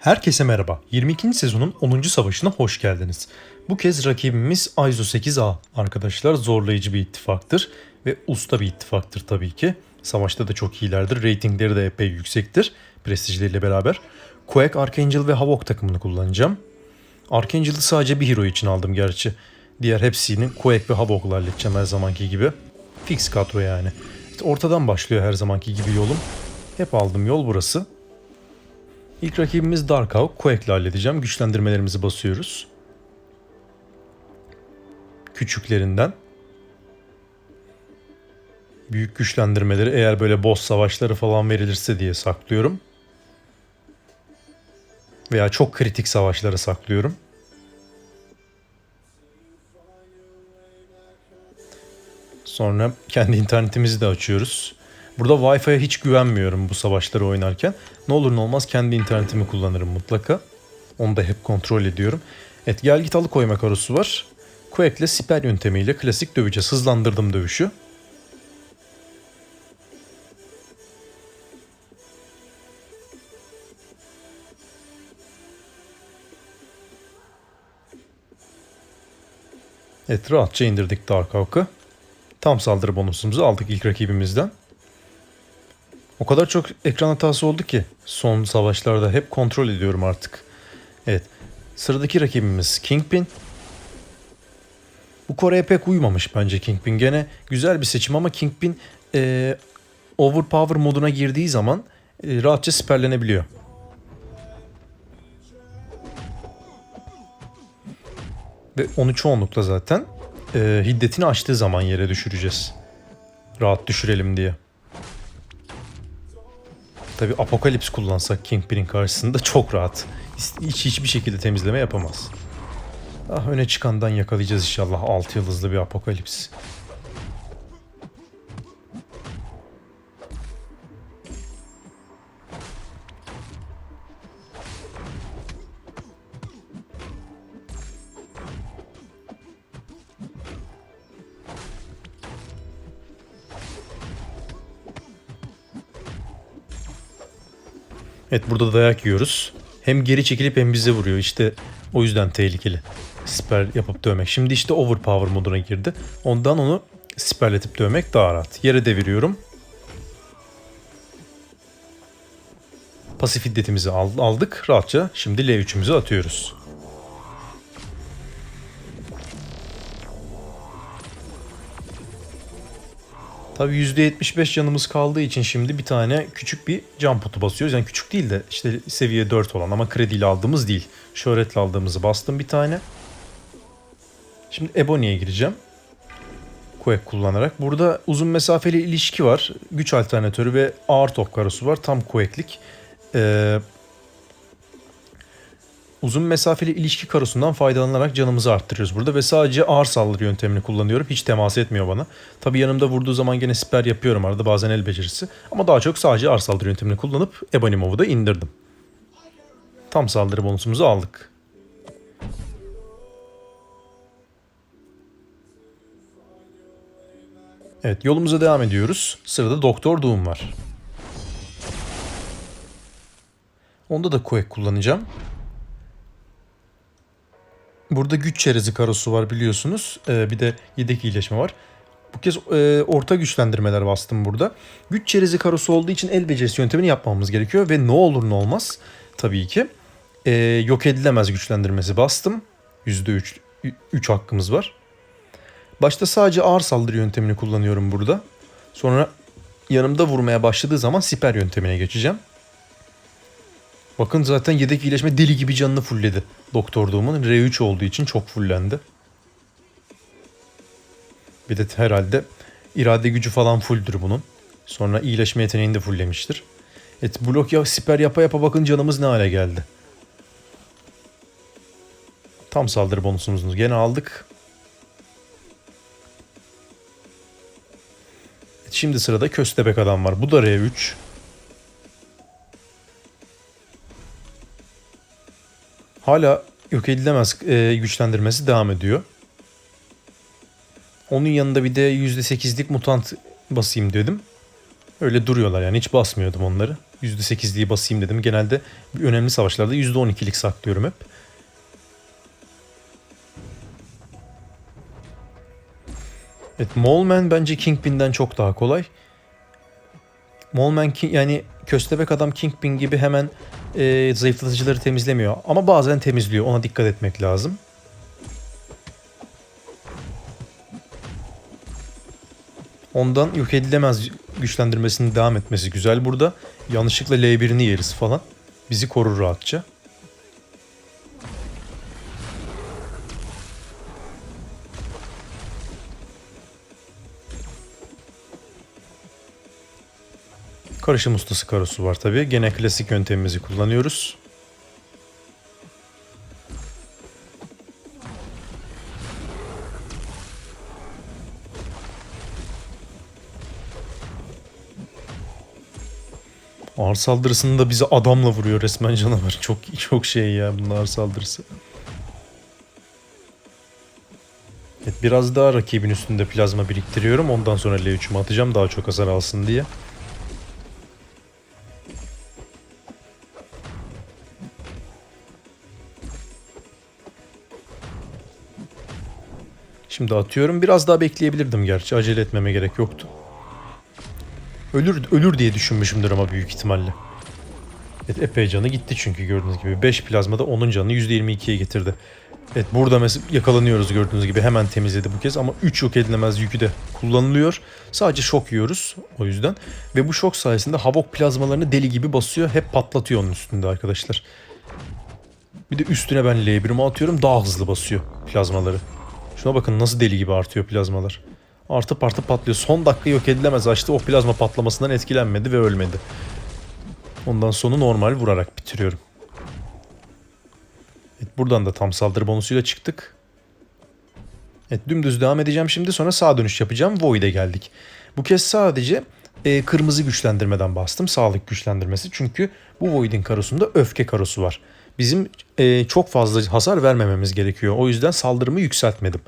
Herkese merhaba. 22. sezonun 10. savaşına hoş geldiniz. Bu kez rakibimiz Aizo 8A. Arkadaşlar zorlayıcı bir ittifaktır ve usta bir ittifaktır tabii ki. Savaşta da çok iyilerdir. Ratingleri de epey yüksektir. Prestijleriyle beraber. Quake, Archangel ve Havok takımını kullanacağım. Archangel'ı sadece bir hero için aldım gerçi. Diğer hepsini Quake ve Havok'la halledeceğim her zamanki gibi. Fix kadro yani. İşte ortadan başlıyor her zamanki gibi yolum. Hep aldığım yol burası. İlk rakibimiz Dark Hawk. Quake'le halledeceğim. Güçlendirmelerimizi basıyoruz. Küçüklerinden. Büyük güçlendirmeleri eğer böyle boss savaşları falan verilirse diye saklıyorum. Veya çok kritik savaşları saklıyorum. Sonra kendi internetimizi de açıyoruz. Burada Wi-Fi'ye hiç güvenmiyorum bu savaşları oynarken. Ne olur ne olmaz kendi internetimi kullanırım mutlaka. Onu da hep kontrol ediyorum. Evet gel git alıkoyma karosu var. Quake'le siper yöntemiyle klasik döveceğiz. Hızlandırdım dövüşü. Evet rahatça indirdik Dark Hawk'ı. Tam saldırı bonusumuzu aldık ilk rakibimizden. O kadar çok ekran hatası oldu ki son savaşlarda hep kontrol ediyorum artık. Evet. Sıradaki rakibimiz Kingpin. Bu Kore'ye pek uymamış bence Kingpin. Gene güzel bir seçim ama Kingpin e, overpower moduna girdiği zaman e, rahatça siperlenebiliyor. Ve onu çoğunlukla zaten e, hiddetini açtığı zaman yere düşüreceğiz. Rahat düşürelim diye. Tabi Apokalips kullansak Kingpin'in karşısında çok rahat. Hiç hiçbir şekilde temizleme yapamaz. Ah öne çıkandan yakalayacağız inşallah 6 yıldızlı bir Apokalips. Evet burada dayak yiyoruz. Hem geri çekilip hem bize vuruyor. İşte o yüzden tehlikeli. Siper yapıp dövmek. Şimdi işte overpower moduna girdi. Ondan onu siperletip dövmek daha rahat. Yere deviriyorum. Pasif hiddetimizi aldık rahatça. Şimdi L3'ümüzü atıyoruz. Tabii %75 canımız kaldığı için şimdi bir tane küçük bir cam putu basıyoruz. Yani küçük değil de işte seviye 4 olan ama krediyle aldığımız değil. Şöhretle aldığımızı bastım bir tane. Şimdi Ebony'ye gireceğim. Quake kullanarak. Burada uzun mesafeli ilişki var. Güç alternatörü ve ağır top karosu var. Tam Quake'lik. Ee, uzun mesafeli ilişki karosundan faydalanarak canımızı arttırıyoruz burada ve sadece ağır saldırı yöntemini kullanıyorum. Hiç temas etmiyor bana. Tabi yanımda vurduğu zaman gene siper yapıyorum arada bazen el becerisi. Ama daha çok sadece ağır saldırı yöntemini kullanıp Ebonimov'u da indirdim. Tam saldırı bonusumuzu aldık. Evet yolumuza devam ediyoruz. Sırada Doktor Doom var. Onda da Quake kullanacağım. Burada güç çerezi karosu var biliyorsunuz. Ee, bir de yedek iyileşme var. Bu kez e, orta güçlendirmeler bastım burada. Güç çerezi karosu olduğu için el becerisi yöntemini yapmamız gerekiyor. Ve ne olur ne olmaz tabii ki e, yok edilemez güçlendirmesi bastım. %3 3 hakkımız var. Başta sadece ağır saldırı yöntemini kullanıyorum burada. Sonra yanımda vurmaya başladığı zaman siper yöntemine geçeceğim. Bakın zaten yedek iyileşme deli gibi canını fullledi. Doktor Doom'un R3 olduğu için çok fullendi. Bir de herhalde irade gücü falan fulldür bunun. Sonra iyileşme yeteneğini de fulllemiştir. Evet blok ya siper yapa yapa bakın canımız ne hale geldi. Tam saldırı bonusumuzu gene aldık. Şimdi sırada köstebek adam var. Bu da R3. Hala yok edilemez e, güçlendirmesi devam ediyor. Onun yanında bir de %8'lik mutant basayım dedim. Öyle duruyorlar yani hiç basmıyordum onları. %8'liği basayım dedim. Genelde önemli savaşlarda %12'lik saklıyorum hep. Evet Mallman bence Kingpin'den çok daha kolay. King, yani köstebek adam Kingpin gibi hemen e, zayıflatıcıları temizlemiyor. Ama bazen temizliyor. Ona dikkat etmek lazım. Ondan yok edilemez güçlendirmesinin devam etmesi güzel burada. Yanlışlıkla L1'ini yeriz falan. Bizi korur rahatça. Karışım ustası karosu var tabi. Gene klasik yöntemimizi kullanıyoruz. Ağır saldırısında bizi adamla vuruyor resmen canavar. Çok çok şey ya bunun ağır saldırısı. Evet, biraz daha rakibin üstünde plazma biriktiriyorum. Ondan sonra L3'ümü atacağım daha çok hasar alsın diye. Şimdi atıyorum. Biraz daha bekleyebilirdim gerçi. Acele etmeme gerek yoktu. Ölür ölür diye düşünmüşümdür ama büyük ihtimalle. Evet epey canı gitti çünkü gördüğünüz gibi. 5 plazmada onun canını %22'ye getirdi. Evet burada mesela yakalanıyoruz gördüğünüz gibi. Hemen temizledi bu kez ama 3 yok edilemez yükü de kullanılıyor. Sadece şok yiyoruz o yüzden. Ve bu şok sayesinde Havok plazmalarını deli gibi basıyor. Hep patlatıyor onun üstünde arkadaşlar. Bir de üstüne ben L1'imi atıyorum daha hızlı basıyor plazmaları. Şuna bakın nasıl deli gibi artıyor plazmalar. Artı partı patlıyor. Son dakika yok edilemez açtı. O plazma patlamasından etkilenmedi ve ölmedi. Ondan sonu normal vurarak bitiriyorum. Evet, buradan da tam saldırı bonusuyla çıktık. Evet dümdüz devam edeceğim şimdi sonra sağ dönüş yapacağım. Void'e geldik. Bu kez sadece e, kırmızı güçlendirmeden bastım. Sağlık güçlendirmesi. Çünkü bu Void'in karosunda öfke karosu var. Bizim e, çok fazla hasar vermememiz gerekiyor. O yüzden saldırımı yükseltmedim.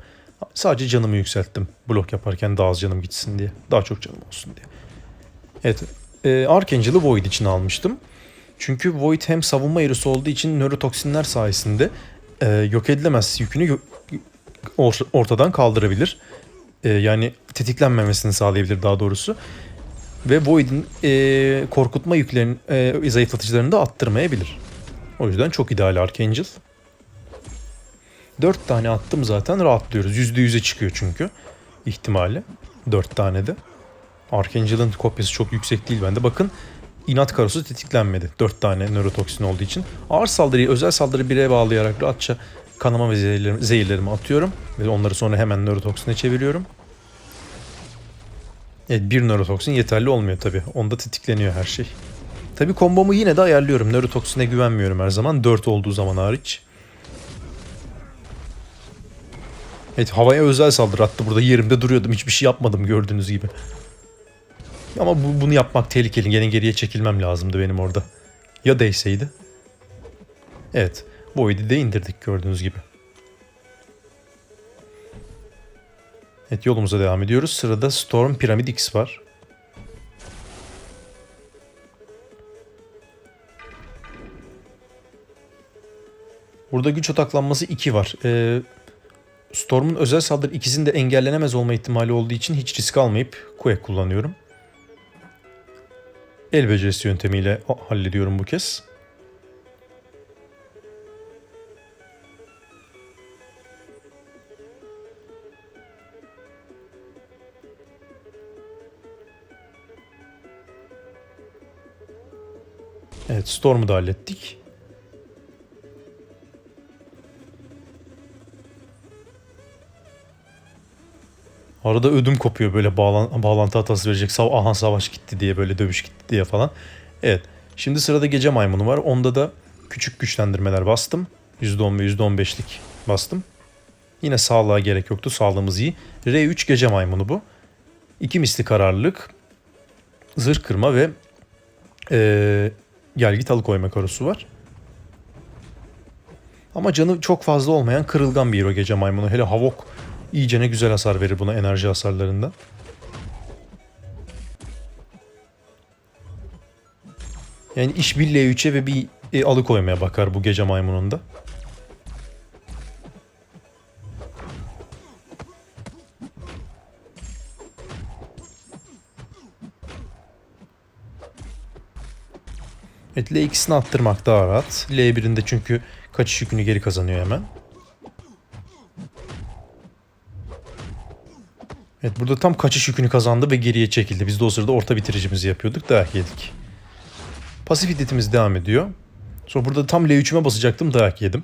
Sadece canımı yükselttim. Blok yaparken daha az canım gitsin diye. Daha çok canım olsun diye. Evet. E, Archangel'ı Void için almıştım. Çünkü Void hem savunma erosu olduğu için nörotoksinler sayesinde e, yok edilemez yükünü ortadan kaldırabilir. E, yani tetiklenmemesini sağlayabilir daha doğrusu. Ve Void'in e, korkutma yüklerini, e, zayıflatıcılarını da attırmayabilir. O yüzden çok ideal Archangel. 4 tane attım zaten rahatlıyoruz. %100'e çıkıyor çünkü ihtimali. 4 tane de. Archangel'ın kopyası çok yüksek değil bende. Bakın inat karosu tetiklenmedi. 4 tane nörotoksin olduğu için. Ağır saldırıyı özel saldırı 1'e bağlayarak rahatça kanama ve zehirlerimi, zehirlerimi atıyorum. Ve onları sonra hemen nörotoksine çeviriyorum. Evet bir nörotoksin yeterli olmuyor tabi. Onda tetikleniyor her şey. Tabi kombomu yine de ayarlıyorum. Nörotoksine güvenmiyorum her zaman. 4 olduğu zaman hariç. Evet havaya özel saldırı attı. Burada yerimde duruyordum. Hiçbir şey yapmadım gördüğünüz gibi. Ama bu, bunu yapmak tehlikeli. Gene geriye çekilmem lazımdı benim orada. Ya değseydi. Evet. Void'i de indirdik gördüğünüz gibi. Evet yolumuza devam ediyoruz. Sırada Storm Pyramid X var. Burada güç odaklanması 2 var. Ee, Storm'un özel saldırı ikisinin de engellenemez olma ihtimali olduğu için hiç risk almayıp Quake kullanıyorum. El becerisi yöntemiyle hallediyorum bu kez. Evet Storm'u da hallettik. Arada ödüm kopuyor böyle bağlan bağlantı hatası verecek. Sav aha savaş gitti diye böyle dövüş gitti diye falan. Evet. Şimdi sırada gece maymunu var. Onda da küçük güçlendirmeler bastım. %10 ve %15'lik bastım. Yine sağlığa gerek yoktu. Sağlığımız iyi. R3 gece maymunu bu. İki misli kararlılık. Zırh kırma ve ee, gelgit alıkoyma karosu var. Ama canı çok fazla olmayan kırılgan bir hero gece maymunu. Hele Havok iyicene güzel hasar verir buna enerji hasarlarında. Yani iş bir L3'e ve bir e, alıkoymaya bakar bu gece maymununda. Evet L2'sini attırmak daha rahat. L1'inde çünkü kaçış yükünü geri kazanıyor hemen. Evet burada tam kaçış yükünü kazandı ve geriye çekildi. Biz de o sırada orta bitiricimizi yapıyorduk. Dayak yedik. Pasif iddetimiz devam ediyor. Sonra burada tam L3'üme basacaktım. Dayak yedim.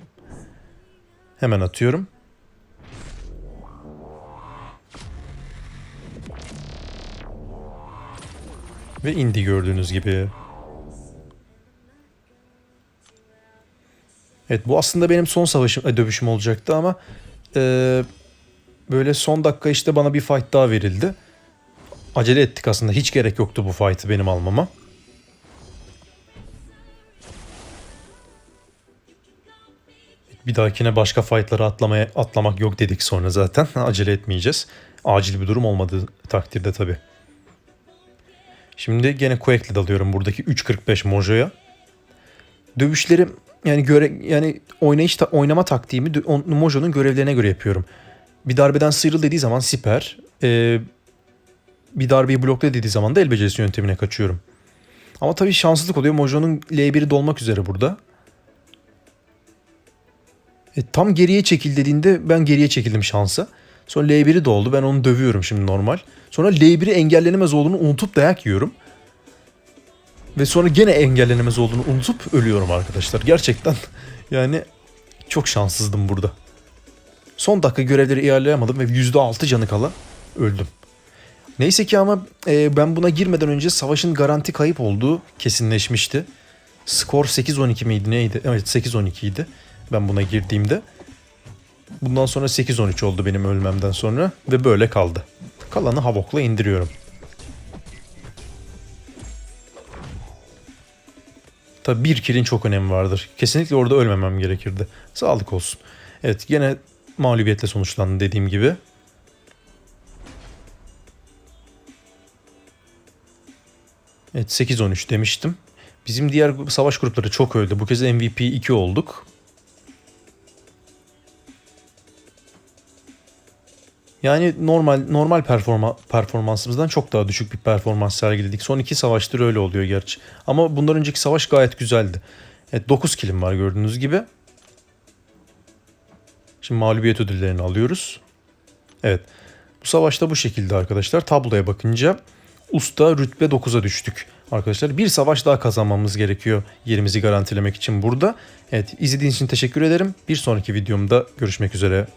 Hemen atıyorum. Ve indi gördüğünüz gibi. Evet bu aslında benim son savaşım, e, dövüşüm olacaktı ama e, böyle son dakika işte bana bir fight daha verildi. Acele ettik aslında. Hiç gerek yoktu bu fight'ı benim almama. Bir dahakine başka fight'lara atlamaya atlamak yok dedik sonra zaten. Acele etmeyeceğiz. Acil bir durum olmadığı takdirde tabii. Şimdi gene Quake'le dalıyorum buradaki 3.45 Mojo'ya. Dövüşlerim yani göre yani oynayış ta- oynama taktiğimi Mojo'nun görevlerine göre yapıyorum. Bir darbeden sıyrıl dediği zaman siper, e, bir darbeyi blokla dediği zaman da el becerisi yöntemine kaçıyorum. Ama tabii şanssızlık oluyor. Mojo'nun L1'i dolmak üzere burada. E, tam geriye çekil dediğinde ben geriye çekildim şansa. Sonra L1'i doldu. Ben onu dövüyorum şimdi normal. Sonra L1'i engellenemez olduğunu unutup dayak yiyorum. Ve sonra gene engellenemez olduğunu unutup ölüyorum arkadaşlar. Gerçekten yani çok şanssızdım burada. Son dakika görevleri ilerleyemedim ve %6 canı kala öldüm. Neyse ki ama e, ben buna girmeden önce savaşın garanti kayıp olduğu kesinleşmişti. Skor 8-12 miydi neydi? Evet 8-12 idi ben buna girdiğimde. Bundan sonra 8-13 oldu benim ölmemden sonra ve böyle kaldı. Kalanı Havok'la indiriyorum. Tabi bir kilin çok önemi vardır. Kesinlikle orada ölmemem gerekirdi. Sağlık olsun. Evet gene mağlubiyetle sonuçlandı dediğim gibi. Evet 8-13 demiştim. Bizim diğer savaş grupları çok öldü. Bu kez MVP 2 olduk. Yani normal normal performa, performansımızdan çok daha düşük bir performans sergiledik. Son iki savaştır öyle oluyor gerçi. Ama bundan önceki savaş gayet güzeldi. Evet 9 kilim var gördüğünüz gibi. Şimdi mağlubiyet ödüllerini alıyoruz. Evet. Bu savaşta bu şekilde arkadaşlar. Tabloya bakınca usta rütbe 9'a düştük. Arkadaşlar bir savaş daha kazanmamız gerekiyor yerimizi garantilemek için burada. Evet izlediğiniz için teşekkür ederim. Bir sonraki videomda görüşmek üzere.